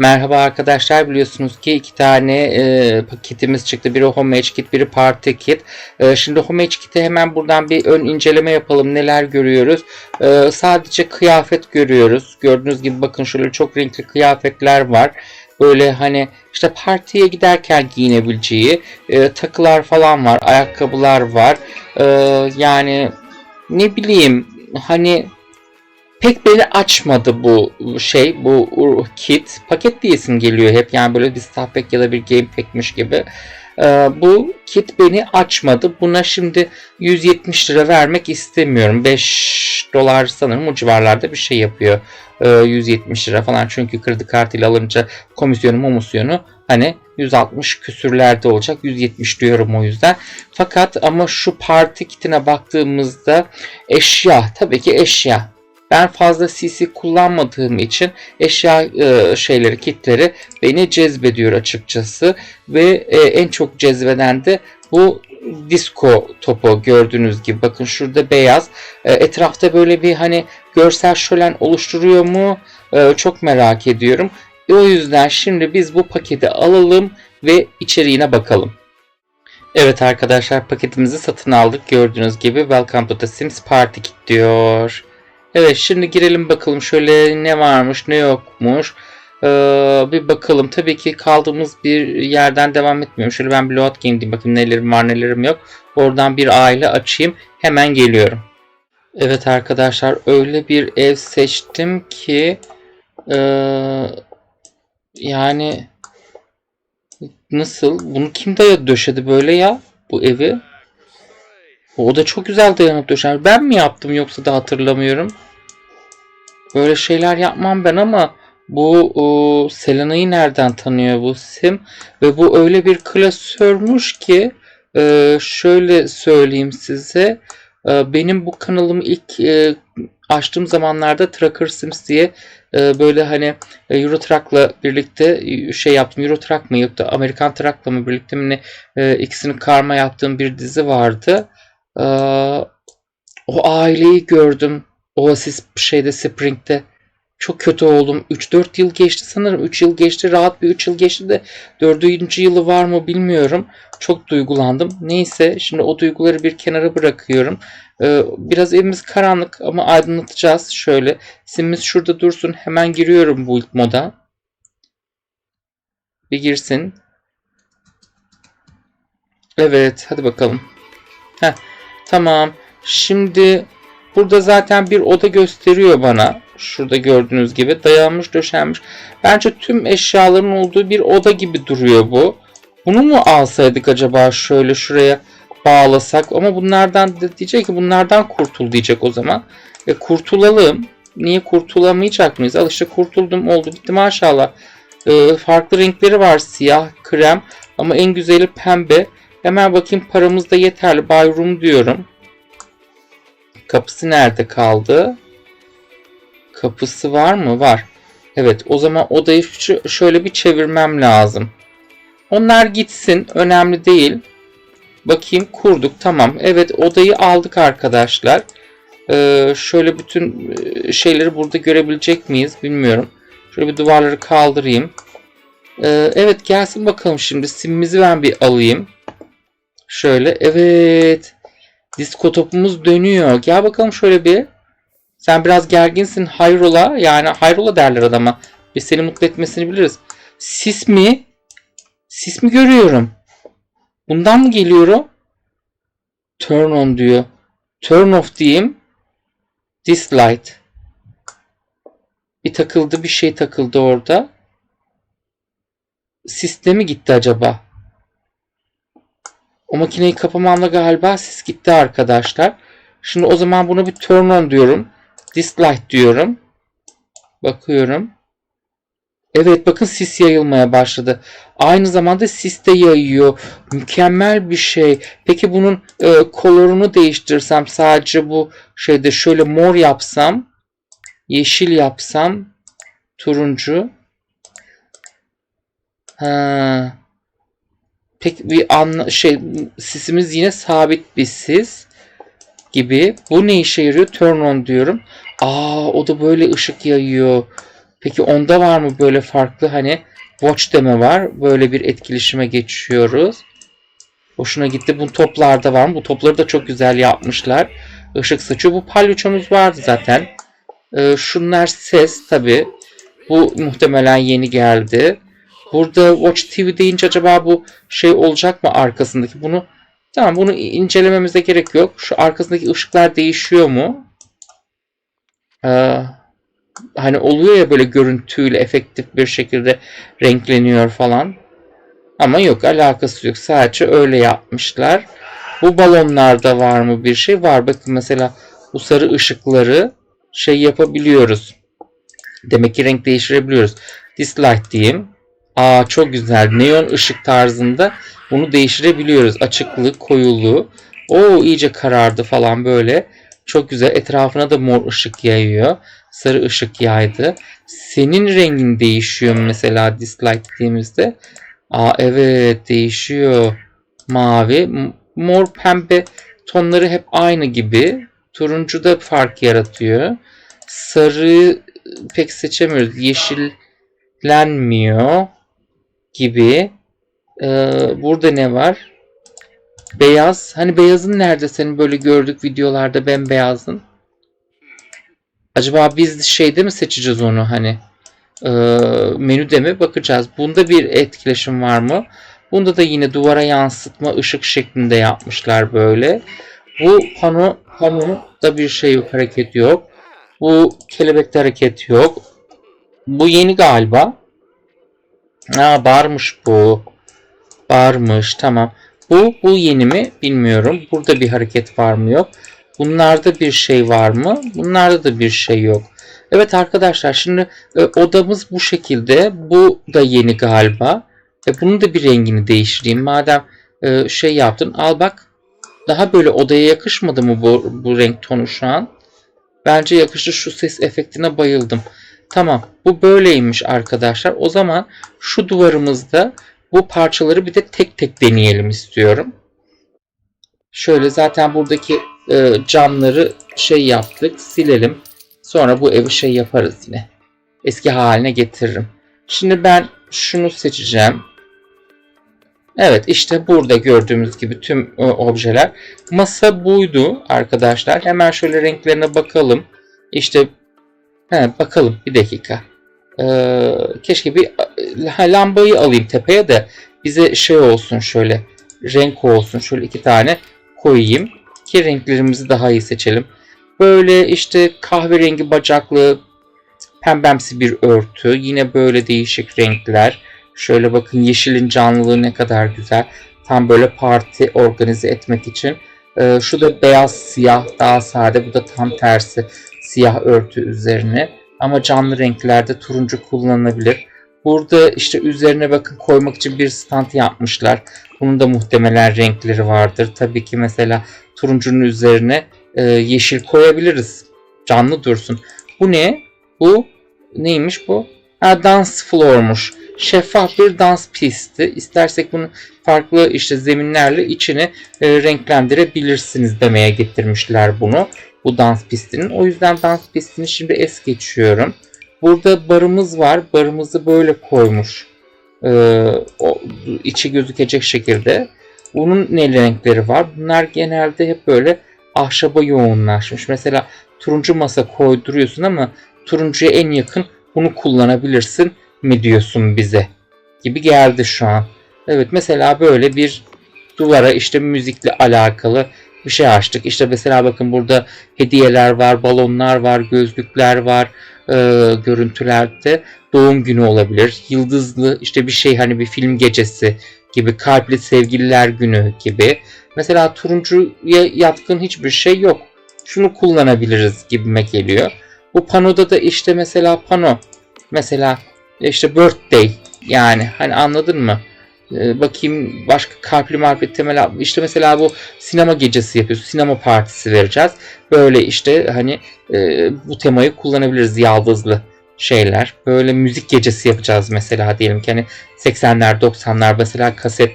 Merhaba arkadaşlar biliyorsunuz ki iki tane e, paketimiz çıktı. Biri Homage Kit, biri Party Kit. E, şimdi Homage Kit'e hemen buradan bir ön inceleme yapalım. Neler görüyoruz? E, sadece kıyafet görüyoruz. Gördüğünüz gibi bakın şöyle çok renkli kıyafetler var. Böyle hani işte partiye giderken giyinebileceği e, takılar falan var. Ayakkabılar var. E, yani ne bileyim hani pek beni açmadı bu şey bu kit. Paket diyesim geliyor hep yani böyle bir starter pack ya da bir game pack'miş gibi. Ee, bu kit beni açmadı. Buna şimdi 170 lira vermek istemiyorum. 5 dolar sanırım o civarlarda bir şey yapıyor. Ee, 170 lira falan çünkü kredi kartıyla alınca komisyonu momusyonu hani 160 küsürlerde olacak. 170 diyorum o yüzden. Fakat ama şu parti kitine baktığımızda eşya tabii ki eşya ben fazla CC kullanmadığım için eşya e, şeyleri, kitleri beni cezbediyor açıkçası. Ve e, en çok cezbeden de bu disco topu gördüğünüz gibi. Bakın şurada beyaz. E, etrafta böyle bir hani görsel şölen oluşturuyor mu? E, çok merak ediyorum. E, o yüzden şimdi biz bu paketi alalım ve içeriğine bakalım. Evet arkadaşlar paketimizi satın aldık. Gördüğünüz gibi Welcome to the Sims Party Kit diyor. Evet şimdi girelim bakalım şöyle ne varmış ne yokmuş. Ee, bir bakalım. Tabii ki kaldığımız bir yerden devam etmiyorum. Şöyle ben bir load game diyeyim bakayım nelerim var nelerim yok. Oradan bir aile açayım. Hemen geliyorum. Evet arkadaşlar öyle bir ev seçtim ki ee, yani nasıl? Bunu kim dayadı döşedi böyle ya bu evi? O da çok güzel dayanıp döşer. Ben mi yaptım yoksa da hatırlamıyorum. Böyle şeyler yapmam ben ama bu o, Selena'yı nereden tanıyor bu sim? Ve bu öyle bir klasörmüş ki e, şöyle söyleyeyim size. E, benim bu kanalımı ilk e, açtığım zamanlarda Tracker Sims diye e, böyle hani e, Euro Truck'la birlikte şey yaptım. Euro Truck mı yoktu Amerikan Truck'la mı birlikte mi e, ikisini karma yaptığım bir dizi vardı. E, o aileyi gördüm. Oasis şeyde Spring'de. Çok kötü oldum. 3-4 yıl geçti sanırım. 3 yıl geçti. Rahat bir 3 yıl geçti de 4. yılı var mı bilmiyorum. Çok duygulandım. Neyse şimdi o duyguları bir kenara bırakıyorum. Ee, biraz evimiz karanlık ama aydınlatacağız. Şöyle simimiz şurada dursun. Hemen giriyorum bu ilk moda. Bir girsin. Evet hadi bakalım. Heh, tamam. Şimdi Burada zaten bir oda gösteriyor bana. Şurada gördüğünüz gibi dayanmış döşenmiş. Bence tüm eşyaların olduğu bir oda gibi duruyor bu. Bunu mu alsaydık acaba şöyle şuraya bağlasak? Ama bunlardan diyecek ki bunlardan kurtul diyecek o zaman. E kurtulalım. Niye kurtulamayacak mıyız? Al işte kurtuldum oldu bitti maşallah. E, farklı renkleri var siyah, krem ama en güzeli pembe. Hemen bakayım paramız da yeterli. Bayrum diyorum. Kapısı nerede kaldı? Kapısı var mı? Var. Evet o zaman odayı şöyle bir çevirmem lazım. Onlar gitsin. Önemli değil. Bakayım kurduk. Tamam. Evet odayı aldık arkadaşlar. Ee, şöyle bütün e, şeyleri burada görebilecek miyiz bilmiyorum. Şöyle bir duvarları kaldırayım. Ee, evet gelsin bakalım şimdi. Simimizi ben bir alayım. Şöyle. Evet. Disko topumuz dönüyor. Gel bakalım şöyle bir. Sen biraz gerginsin hayrola. Yani hayrola derler adama. Biz seni mutlu etmesini biliriz. Sis mi? Sis mi görüyorum? Bundan mı geliyorum? Turn on diyor. Turn off diyeyim. This light. Bir takıldı bir şey takıldı orada. Sistemi gitti acaba? O makineyi kapamamla galiba ses gitti arkadaşlar. Şimdi o zaman bunu bir turn on diyorum. Dislight diyorum. Bakıyorum. Evet bakın sis yayılmaya başladı. Aynı zamanda sis de yayıyor. Mükemmel bir şey. Peki bunun e, kolorunu değiştirsem sadece bu şeyde şöyle mor yapsam yeşil yapsam turuncu ha pek bir anla şey sisimiz yine sabit bir sis gibi. Bu ne işe yarıyor? Turn on diyorum. Aa o da böyle ışık yayıyor. Peki onda var mı böyle farklı hani watch deme var. Böyle bir etkileşime geçiyoruz. Hoşuna gitti. Bu toplarda var mı? Bu topları da çok güzel yapmışlar. Işık saçıyor. Bu palyaçomuz vardı zaten. Ee, şunlar ses tabi. Bu muhtemelen yeni geldi. Burada Watch TV deyince acaba bu şey olacak mı arkasındaki? Bunu tamam bunu incelememize gerek yok. Şu arkasındaki ışıklar değişiyor mu? Ee, hani oluyor ya böyle görüntüyle efektif bir şekilde renkleniyor falan. Ama yok alakası yok. Sadece öyle yapmışlar. Bu balonlarda var mı bir şey? Var. Bakın mesela bu sarı ışıkları şey yapabiliyoruz. Demek ki renk değiştirebiliyoruz. Dislight diyeyim. Aa çok güzel. Neon ışık tarzında bunu değiştirebiliyoruz. Açıklık, koyuluğu. O iyice karardı falan böyle. Çok güzel. Etrafına da mor ışık yayıyor. Sarı ışık yaydı. Senin rengin değişiyor mesela dislight dediğimizde. Aa evet değişiyor. Mavi, mor, pembe tonları hep aynı gibi. Turuncu da fark yaratıyor. Sarı pek seçemiyoruz. Yeşillenmiyor gibi. Ee, burada ne var? Beyaz. Hani beyazın nerede senin böyle gördük videolarda bembeyazın? Acaba biz şeyde mi seçeceğiz onu hani? Ee, menüde mi bakacağız? Bunda bir etkileşim var mı? Bunda da yine duvara yansıtma ışık şeklinde yapmışlar böyle. Bu pano pano da bir şey yok, hareket yok. Bu kelebekte hareket yok. Bu yeni galiba. Aa barmış bu. Barmış tamam. Bu bu yeni mi bilmiyorum. Burada bir hareket var mı yok. Bunlarda bir şey var mı? Bunlarda da bir şey yok. Evet arkadaşlar şimdi e, odamız bu şekilde. Bu da yeni galiba. E, bunun da bir rengini değiştireyim. Madem e, şey yaptın al bak. Daha böyle odaya yakışmadı mı bu, bu renk tonu şu an? Bence yakıştı. Şu ses efektine bayıldım. Tamam. Bu böyleymiş arkadaşlar. O zaman şu duvarımızda bu parçaları bir de tek tek deneyelim istiyorum. Şöyle zaten buradaki e, camları şey yaptık. Silelim. Sonra bu evi şey yaparız yine. Eski haline getiririm. Şimdi ben şunu seçeceğim. Evet işte burada gördüğümüz gibi tüm e, objeler. Masa buydu arkadaşlar. Hemen şöyle renklerine bakalım. İşte he, bakalım bir dakika. Ee, keşke bir ha, lambayı alayım tepeye de bize şey olsun şöyle renk olsun. Şöyle iki tane koyayım ki renklerimizi daha iyi seçelim. Böyle işte kahverengi bacaklı pembemsi bir örtü. Yine böyle değişik renkler. Şöyle bakın yeşilin canlılığı ne kadar güzel. Tam böyle parti organize etmek için. Ee, şu da beyaz siyah daha sade. Bu da tam tersi siyah örtü üzerine. Ama canlı renklerde turuncu kullanılabilir. Burada işte üzerine bakın koymak için bir stand yapmışlar. Bunun da muhtemelen renkleri vardır. Tabii ki mesela turuncunun üzerine e, yeşil koyabiliriz. Canlı dursun. Bu ne? Bu neymiş bu? Ha, dans floormuş. Şeffaf bir dans pisti. İstersek bunu farklı işte zeminlerle içini e, renklendirebilirsiniz demeye getirmişler bunu. Bu dans pistinin. O yüzden dans pistini şimdi es geçiyorum. Burada barımız var. Barımızı böyle koymuş. Ee, o, içi gözükecek şekilde. Bunun ne renkleri var? Bunlar genelde hep böyle ahşaba yoğunlaşmış. Mesela turuncu masa koyduruyorsun ama turuncuya en yakın bunu kullanabilirsin mi diyorsun bize gibi geldi şu an. Evet mesela böyle bir duvara işte müzikle alakalı bir şey açtık. İşte mesela bakın burada hediyeler var, balonlar var, gözlükler var e, görüntülerde. Doğum günü olabilir. Yıldızlı işte bir şey hani bir film gecesi gibi kalpli sevgililer günü gibi. Mesela turuncuya yatkın hiçbir şey yok. Şunu kullanabiliriz gibime geliyor. Bu panoda da işte mesela pano. Mesela işte birthday yani hani anladın mı? Ee, bakayım başka kalpli marifet temel işte mesela bu sinema gecesi yapıyoruz. Sinema partisi vereceğiz. Böyle işte hani e, bu temayı kullanabiliriz yaldızlı şeyler. Böyle müzik gecesi yapacağız mesela diyelim ki hani 80'ler 90'lar mesela kaset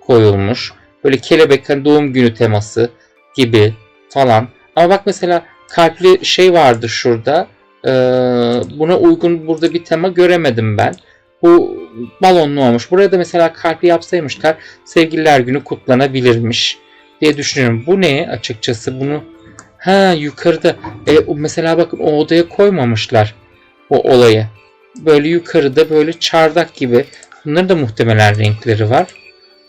koyulmuş. Böyle kelebek hani doğum günü teması gibi falan. Ama bak mesela kalpli şey vardı şurada. Ee, buna uygun burada bir tema göremedim ben. Bu balonlu olmuş. Buraya da mesela kalpli yapsaymışlar sevgililer günü kutlanabilirmiş diye düşünüyorum. Bu ne açıkçası bunu ha yukarıda e, mesela bakın o odaya koymamışlar o olayı. Böyle yukarıda böyle çardak gibi. Bunların da muhtemelen renkleri var.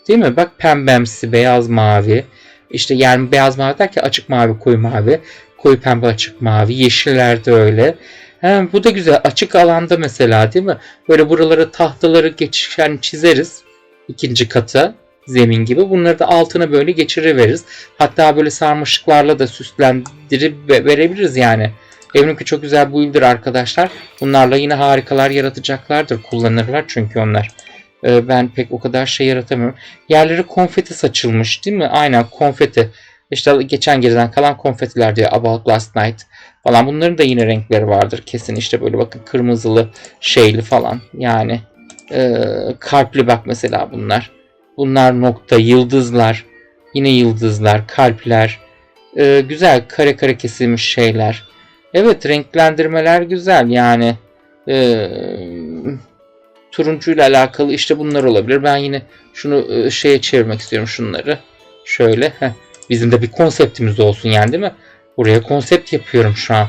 Değil mi? Bak pembemsi, beyaz mavi. İşte yani beyaz mavi derken açık mavi, koyu mavi. Koyu pembe, açık mavi. Yeşiller de öyle. He, bu da güzel. Açık alanda mesela değil mi? Böyle buralara tahtaları geçen çizeriz. ikinci kata zemin gibi. Bunları da altına böyle geçiriveririz. Hatta böyle sarmaşıklarla da süslendirip ve- verebiliriz yani. Evrimki çok güzel builder arkadaşlar. Bunlarla yine harikalar yaratacaklardır. Kullanırlar çünkü onlar. Ee, ben pek o kadar şey yaratamıyorum. Yerleri konfeti saçılmış değil mi? Aynen konfeti. İşte geçen geriden kalan konfetiler diyor About Last Night falan. Bunların da yine renkleri vardır kesin. İşte böyle bakın kırmızılı şeyli falan. Yani e, kalpli bak mesela bunlar. Bunlar nokta, yıldızlar. Yine yıldızlar, kalpler. E, güzel kare kare kesilmiş şeyler. Evet renklendirmeler güzel yani. E, turuncuyla alakalı işte bunlar olabilir. Ben yine şunu e, şeye çevirmek istiyorum şunları. Şöyle. Heh. Bizim de bir konseptimiz olsun yani değil mi? Buraya konsept yapıyorum şu an.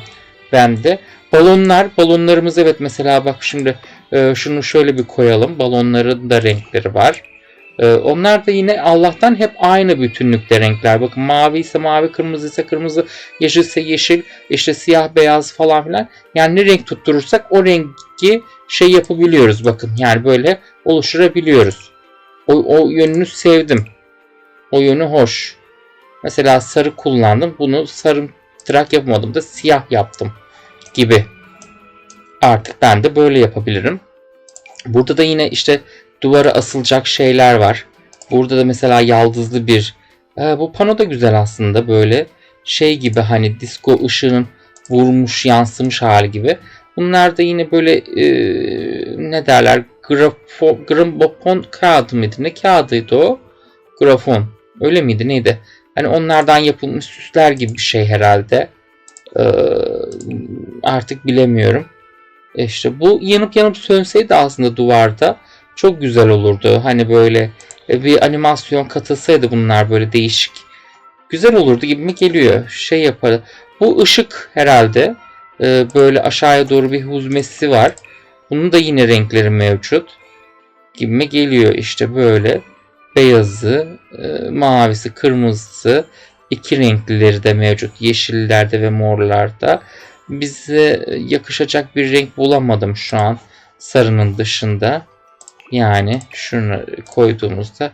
Ben de. Balonlar. Balonlarımız evet mesela bak şimdi e, şunu şöyle bir koyalım. Balonların da renkleri var. E, onlar da yine Allah'tan hep aynı bütünlükte renkler. Bakın mavi ise mavi, kırmızı ise kırmızı, yeşil ise yeşil, işte siyah beyaz falan filan. Yani ne renk tutturursak o rengi şey yapabiliyoruz bakın. Yani böyle oluşturabiliyoruz. O, o yönünü sevdim. O yönü hoş. Mesela sarı kullandım. Bunu sarı tırak yapamadım da siyah yaptım gibi. Artık ben de böyle yapabilirim. Burada da yine işte duvara asılacak şeyler var. Burada da mesela yaldızlı bir Ee, bu pano da güzel aslında böyle şey gibi hani disco ışığının vurmuş yansımış hali gibi. Bunlar da yine böyle e, ne derler grafo, gramofon kağıdı mıydı? Ne kağıdıydı o? Grafon. Öyle miydi neydi? Hani onlardan yapılmış süsler gibi bir şey herhalde. Ee, artık bilemiyorum. E İşte bu yanıp yanıp sönseydi aslında duvarda çok güzel olurdu. Hani böyle e, bir animasyon katılsaydı bunlar böyle değişik. Güzel olurdu gibi mi geliyor. Şey yaparız. Bu ışık herhalde. Ee, böyle aşağıya doğru bir huzmesi var. Bunun da yine renkleri mevcut. Gibime geliyor işte böyle. Beyazı, e, mavisi, kırmızısı. iki renklileri de mevcut. Yeşillerde ve morlarda. Bize yakışacak bir renk bulamadım şu an. Sarının dışında. Yani şunu koyduğumuzda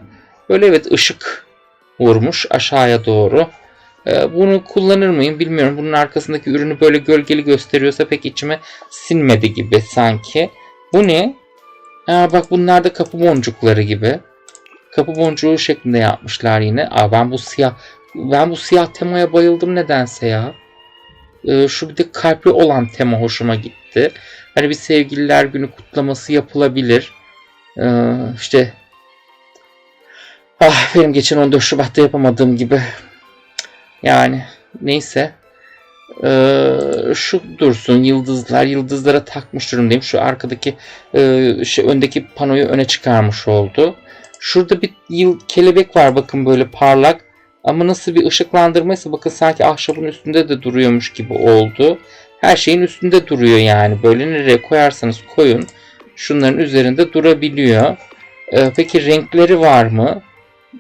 böyle evet ışık vurmuş aşağıya doğru. Ee, Bunu kullanır mıyım bilmiyorum. Bunun arkasındaki ürünü böyle gölgeli gösteriyorsa pek içime sinmedi gibi sanki. Bu ne? Aa, bak bunlar da kapı boncukları gibi. Kapı boncuğu şeklinde yapmışlar yine. Aa, ben bu siyah ben bu siyah temaya bayıldım nedense ya. Ee, şu bir de kalpli olan tema hoşuma gitti. Hani bir sevgililer günü kutlaması yapılabilir. Ee, işte ah benim geçen 14 Şubat'ta yapamadığım gibi yani neyse. Ee, şu dursun yıldızlar yıldızlara takmış durumdayım. Şu arkadaki e, şey, öndeki panoyu öne çıkarmış oldu. Şurada bir yıl kelebek var bakın böyle parlak. Ama nasıl bir ışıklandırmaysa bakın sanki ahşabın üstünde de duruyormuş gibi oldu. Her şeyin üstünde duruyor yani. Böyle nereye koyarsanız koyun. Şunların üzerinde durabiliyor. Ee, peki renkleri var mı?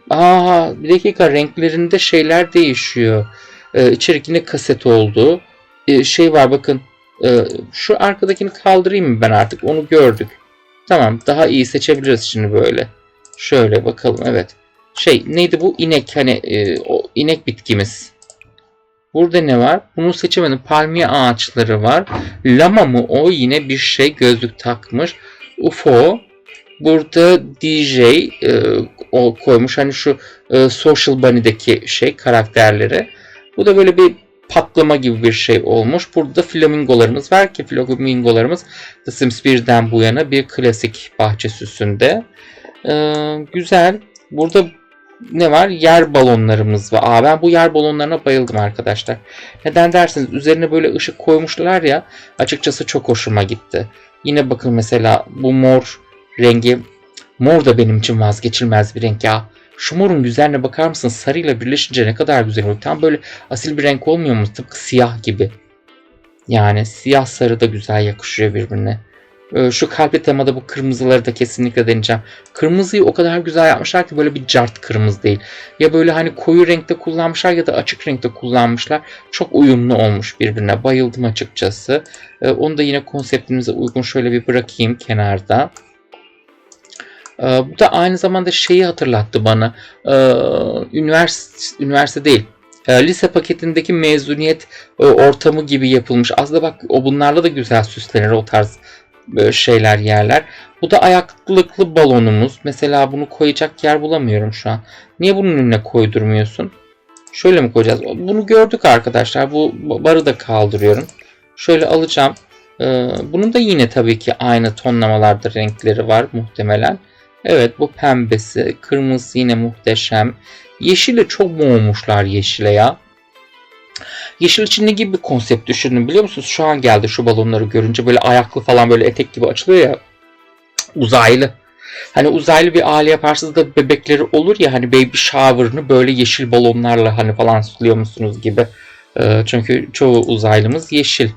Aa bir dakika renklerinde şeyler değişiyor. Ee, içerik yine kaset oldu. Ee, şey var bakın. Ee, şu arkadakini kaldırayım mı ben artık? Onu gördük. Tamam daha iyi seçebiliriz şimdi böyle. Şöyle bakalım evet. Şey neydi bu inek hani e, o inek bitkimiz. Burada ne var? Bunu seçemedim. Palmiye ağaçları var. Lama mı o? Yine bir şey gözlük takmış. UFO. Burada DJ e, o koymuş. Hani şu e, Social Bunny'deki şey karakterleri. Bu da böyle bir patlama gibi bir şey olmuş. Burada flamingolarımız var ki flamingolarımız The Sims 1'den bu yana bir klasik bahçe süsünde. Ee, güzel. Burada ne var? Yer balonlarımız var. Aa ben bu yer balonlarına bayıldım arkadaşlar. Neden derseniz üzerine böyle ışık koymuşlar ya açıkçası çok hoşuma gitti. Yine bakın mesela bu mor rengi mor da benim için vazgeçilmez bir renk ya. Şu morun güzelliğine bakar mısın? Sarıyla birleşince ne kadar güzel oluyor. Tam böyle asil bir renk olmuyor mu? Tıpkı siyah gibi. Yani siyah sarı da güzel yakışıyor birbirine. Ee, Şu kalpli temada bu kırmızıları da kesinlikle deneyeceğim. Kırmızıyı o kadar güzel yapmışlar ki böyle bir cart kırmızı değil. Ya böyle hani koyu renkte kullanmışlar ya da açık renkte kullanmışlar. Çok uyumlu olmuş birbirine. Bayıldım açıkçası. Ee, Onu da yine konseptimize uygun şöyle bir bırakayım kenarda. Ee, Bu da aynı zamanda şeyi hatırlattı bana. Üniversite, üniversite değil. Lise paketindeki mezuniyet e, ortamı gibi yapılmış. Aslında bak o bunlarla da güzel süslenir o tarz böyle şeyler yerler. Bu da ayaklıklı balonumuz. Mesela bunu koyacak yer bulamıyorum şu an. Niye bunun önüne koydurmuyorsun? Şöyle mi koyacağız? Bunu gördük arkadaşlar. Bu barı da kaldırıyorum. Şöyle alacağım. Ee, bunun da yine tabii ki aynı tonlamalarda renkleri var muhtemelen. Evet bu pembesi. Kırmızı yine muhteşem. Yeşili çok boğmuşlar yeşile ya. Yeşil için ne gibi bir konsept düşündüm biliyor musunuz? Şu an geldi şu balonları görünce böyle ayaklı falan böyle etek gibi açılıyor ya. Uzaylı. Hani uzaylı bir aile yaparsınız da bebekleri olur ya hani baby shower'ını böyle yeşil balonlarla hani falan suluyor musunuz gibi. Ee, çünkü çoğu uzaylımız yeşil.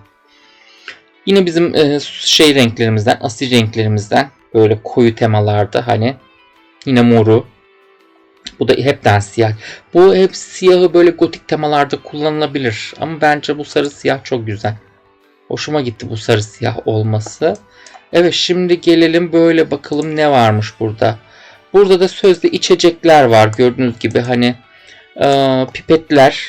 Yine bizim e, şey renklerimizden, asil renklerimizden böyle koyu temalarda hani yine moru. Bu da hepten siyah. Bu hep siyahı böyle gotik temalarda kullanılabilir. Ama bence bu sarı siyah çok güzel. Hoşuma gitti bu sarı siyah olması. Evet şimdi gelelim böyle bakalım ne varmış burada. Burada da sözde içecekler var gördüğünüz gibi hani e, pipetler,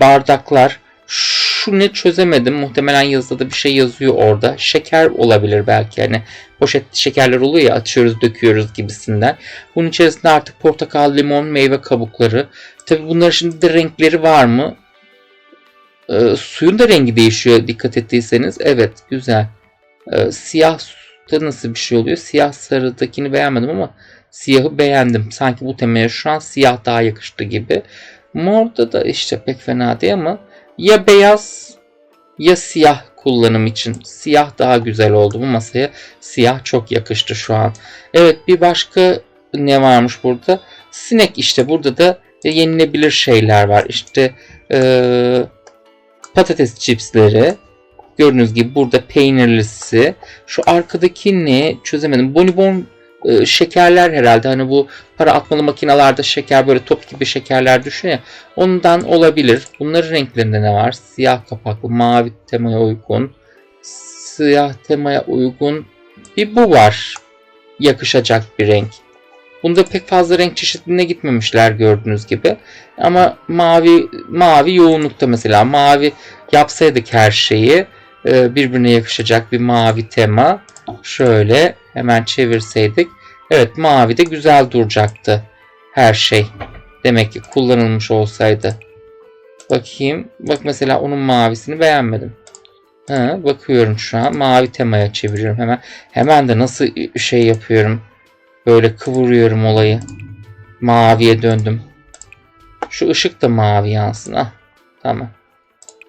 bardaklar. Şu ne çözemedim. Muhtemelen yazıda da bir şey yazıyor orada. Şeker olabilir belki. Hani poşetli şekerler oluyor ya açıyoruz döküyoruz gibisinden. Bunun içerisinde artık portakal, limon, meyve kabukları. Tabi bunların şimdi de renkleri var mı? Ee, suyun da rengi değişiyor dikkat ettiyseniz. Evet güzel. Ee, siyah da nasıl bir şey oluyor? Siyah sarıdakini beğenmedim ama siyahı beğendim. Sanki bu temaya şu an siyah daha yakıştı gibi. Morda da işte pek fena değil ama ya beyaz ya siyah kullanım için. Siyah daha güzel oldu bu masaya. Siyah çok yakıştı şu an. Evet bir başka ne varmış burada? Sinek işte burada da yenilebilir şeyler var. İşte eee, patates çipsleri. Gördüğünüz gibi burada peynirlisi. Şu arkadaki ne çözemedim. Bonibon e, şekerler herhalde. Hani bu para atmalı makinalarda şeker böyle top gibi şekerler düşüyor ya. Ondan olabilir. Bunların renklerinde ne var? Siyah kapaklı, mavi temaya uygun. Siyah temaya uygun. Bir bu var. Yakışacak bir renk. Bunda pek fazla renk çeşitliliğine gitmemişler gördüğünüz gibi. Ama mavi mavi yoğunlukta mesela mavi yapsaydık her şeyi e, birbirine yakışacak bir mavi tema. Şöyle hemen çevirseydik. Evet mavi de güzel duracaktı her şey. Demek ki kullanılmış olsaydı. Bakayım. Bak mesela onun mavisini beğenmedim. Ha, bakıyorum şu an. Mavi temaya çeviriyorum hemen. Hemen de nasıl şey yapıyorum. Böyle kıvırıyorum olayı. Maviye döndüm. Şu ışık da mavi yansın. Ah, tamam.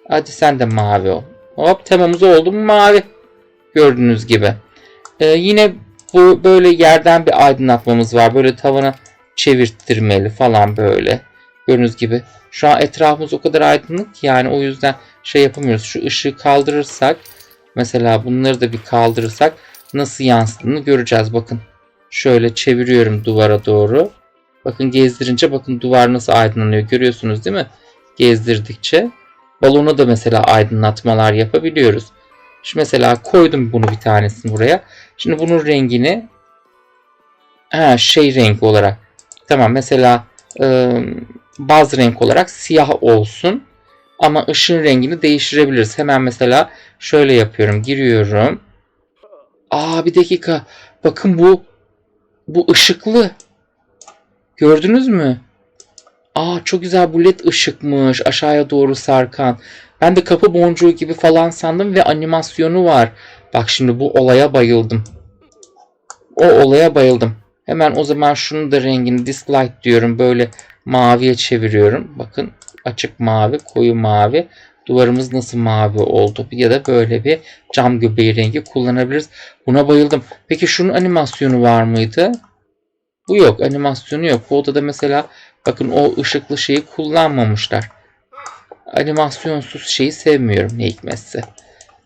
Hadi sen de mavi ol. Hop temamız oldu mu mavi. Gördüğünüz gibi. Ee, yine bu böyle yerden bir aydınlatmamız var. Böyle tavana çevirttirmeli falan böyle. Gördüğünüz gibi. Şu an etrafımız o kadar aydınlık ki yani o yüzden şey yapamıyoruz. Şu ışığı kaldırırsak mesela bunları da bir kaldırırsak nasıl yansıdığını göreceğiz. Bakın şöyle çeviriyorum duvara doğru. Bakın gezdirince bakın duvar nasıl aydınlanıyor görüyorsunuz değil mi? Gezdirdikçe. Balona da mesela aydınlatmalar yapabiliyoruz. Şimdi mesela koydum bunu bir tanesini buraya. Şimdi bunun rengini ha, şey renk olarak. Tamam mesela e, baz renk olarak siyah olsun. Ama ışın rengini değiştirebiliriz. Hemen mesela şöyle yapıyorum. Giriyorum. Aa bir dakika. Bakın bu bu ışıklı. Gördünüz mü? Aa çok güzel bu led ışıkmış. Aşağıya doğru sarkan. Ben de kapı boncuğu gibi falan sandım ve animasyonu var. Bak şimdi bu olaya bayıldım. O olaya bayıldım. Hemen o zaman şunu da rengini dislight diyorum. Böyle maviye çeviriyorum. Bakın açık mavi, koyu mavi. Duvarımız nasıl mavi oldu? Ya da böyle bir cam göbeği rengi kullanabiliriz. Buna bayıldım. Peki şunun animasyonu var mıydı? Bu yok. Animasyonu yok. Bu odada mesela bakın o ışıklı şeyi kullanmamışlar. Animasyonsuz şeyi sevmiyorum ne hikmetse.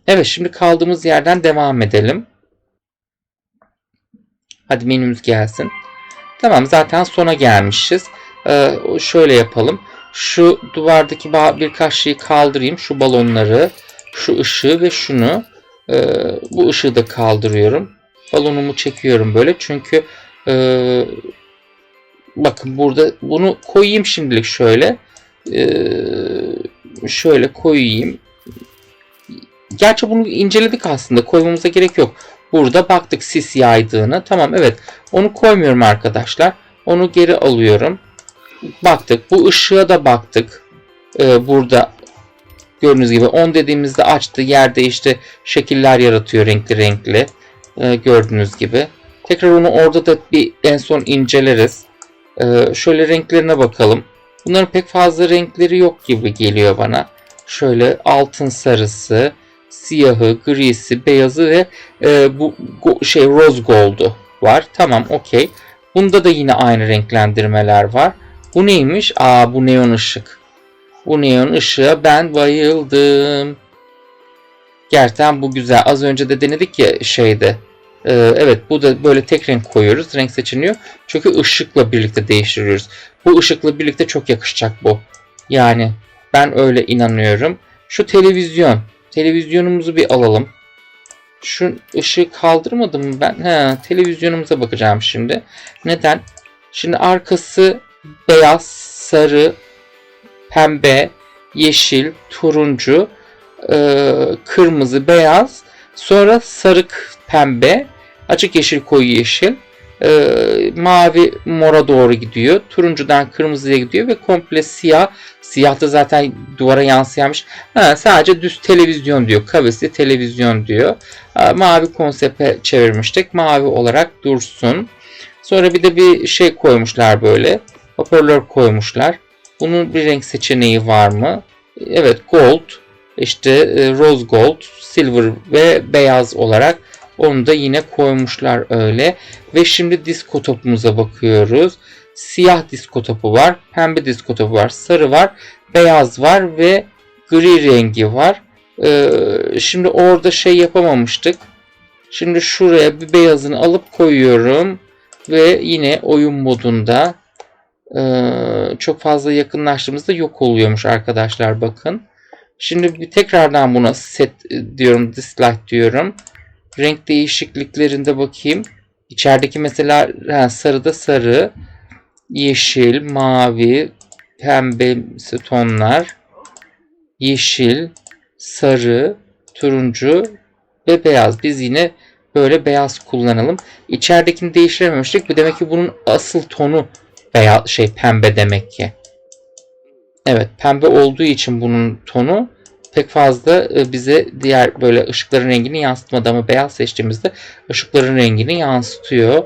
Evet şimdi kaldığımız yerden devam edelim. Hadi menümüz gelsin. Tamam zaten sona gelmişiz. Ee, şöyle yapalım. Şu duvardaki birkaç şeyi kaldırayım. Şu balonları, şu ışığı ve şunu. Ee, bu ışığı da kaldırıyorum. Balonumu çekiyorum böyle. Çünkü e, bakın burada bunu koyayım şimdilik şöyle. Ee, şöyle koyayım. Gerçi bunu inceledik aslında. Koymamıza gerek yok. Burada baktık sis yaydığını. Tamam evet. Onu koymuyorum arkadaşlar. Onu geri alıyorum. Baktık. Bu ışığa da baktık. Ee, burada gördüğünüz gibi 10 dediğimizde açtı. Yer değişti. Şekiller yaratıyor renkli renkli. Ee, gördüğünüz gibi. Tekrar onu orada da bir en son inceleriz. Ee, şöyle renklerine bakalım. Bunların pek fazla renkleri yok gibi geliyor bana. Şöyle altın sarısı, siyahı, grisi, beyazı ve e, bu go- şey rose gold'u var. Tamam okey. Bunda da yine aynı renklendirmeler var. Bu neymiş? Aa bu neon ışık. Bu neon ışığa ben bayıldım. Gerçekten bu güzel. Az önce de denedik ya şeyde. Ee, evet bu da böyle tek renk koyuyoruz. Renk seçiliyor. Çünkü ışıkla birlikte değiştiriyoruz. Bu ışıkla birlikte çok yakışacak bu. Yani ben öyle inanıyorum. Şu televizyon. Televizyonumuzu bir alalım. Şu ışığı kaldırmadım mı ben? He, televizyonumuza bakacağım şimdi. Neden? Şimdi arkası beyaz, sarı, pembe, yeşil, turuncu, e, kırmızı, beyaz. Sonra sarı pembe, açık yeşil, koyu yeşil. e, mavi mora doğru gidiyor. Turuncudan kırmızıya gidiyor ve komple siyah. Siyah da zaten duvara yansıyamış. Ha, sadece düz televizyon diyor. Kavisli televizyon diyor. Ha, mavi konsepte çevirmiştik. Mavi olarak dursun. Sonra bir de bir şey koymuşlar böyle. Hoparlör koymuşlar. Bunun bir renk seçeneği var mı? Evet gold, işte e, rose gold, silver ve beyaz olarak onu da yine koymuşlar öyle. Ve şimdi disko topumuza bakıyoruz. Siyah disko topu var, pembe disko topu var, sarı var, beyaz var ve gri rengi var. Ee, şimdi orada şey yapamamıştık. Şimdi şuraya bir beyazını alıp koyuyorum. Ve yine oyun modunda ee, çok fazla yakınlaştığımızda yok oluyormuş arkadaşlar bakın. Şimdi bir tekrardan buna set diyorum, dislike diyorum. Renk değişikliklerinde bakayım. İçerideki mesela sarıda sarı, yeşil, mavi, pembe tonlar, yeşil, sarı, turuncu ve beyaz. Biz yine böyle beyaz kullanalım. İçeridekini değiştirememiştik. Bu demek ki bunun asıl tonu beyaz şey pembe demek ki. Evet pembe olduğu için bunun tonu pek fazla e, bize diğer böyle ışıkların rengini yansıtmadı ama beyaz seçtiğimizde ışıkların rengini yansıtıyor.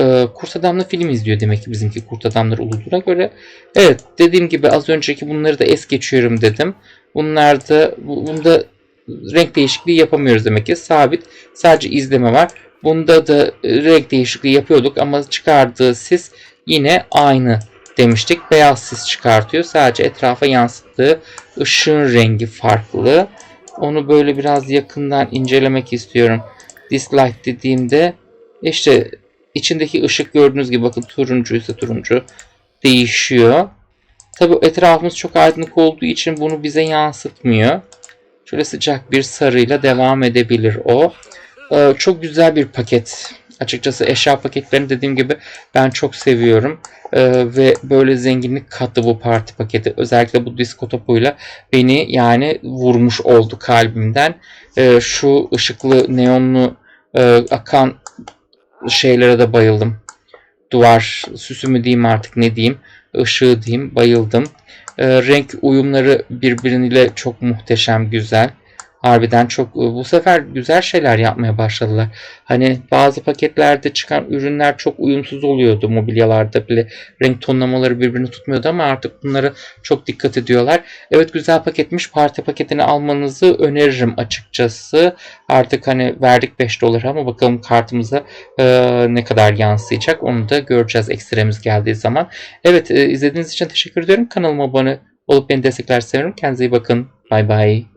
Ee, Kurt Adam'la film izliyor demek ki bizimki Kurt Adamlar Uludu'na göre. Evet dediğim gibi az önceki bunları da es geçiyorum dedim. Bunlarda bu- bunda renk değişikliği yapamıyoruz demek ki. Sabit sadece izleme var. Bunda da e, renk değişikliği yapıyorduk ama çıkardığı sis yine aynı demiştik. Beyaz sis çıkartıyor. Sadece etrafa yansıttığı ışığın rengi farklı. Onu böyle biraz yakından incelemek istiyorum. Dislike dediğimde işte içindeki ışık gördüğünüz gibi bakın turuncu ise turuncu değişiyor. Tabi etrafımız çok aydınlık olduğu için bunu bize yansıtmıyor. Şöyle sıcak bir sarıyla devam edebilir o. Ee, çok güzel bir paket. Açıkçası eşya paketlerini dediğim gibi ben çok seviyorum. Ee, ve böyle zenginlik kattı bu parti paketi. Özellikle bu disko topuyla beni yani vurmuş oldu kalbimden. Ee, şu ışıklı neonlu e, akan şeylere de bayıldım. Duvar süsü mü diyeyim artık ne diyeyim. Işığı diyeyim bayıldım. Ee, renk uyumları birbiriyle çok muhteşem güzel. Harbiden çok e, bu sefer güzel şeyler yapmaya başladılar. Hani bazı paketlerde çıkan ürünler çok uyumsuz oluyordu mobilyalarda bile renk tonlamaları birbirini tutmuyordu ama artık bunlara çok dikkat ediyorlar. Evet güzel paketmiş. Parti paketini almanızı öneririm açıkçası. Artık hani verdik 5 dolar ama bakalım kartımıza e, ne kadar yansıyacak onu da göreceğiz ekstremiz geldiği zaman. Evet e, izlediğiniz için teşekkür ediyorum. Kanalıma abone olup beni destekler seviyorum. Kendinize iyi bakın. Bay bay.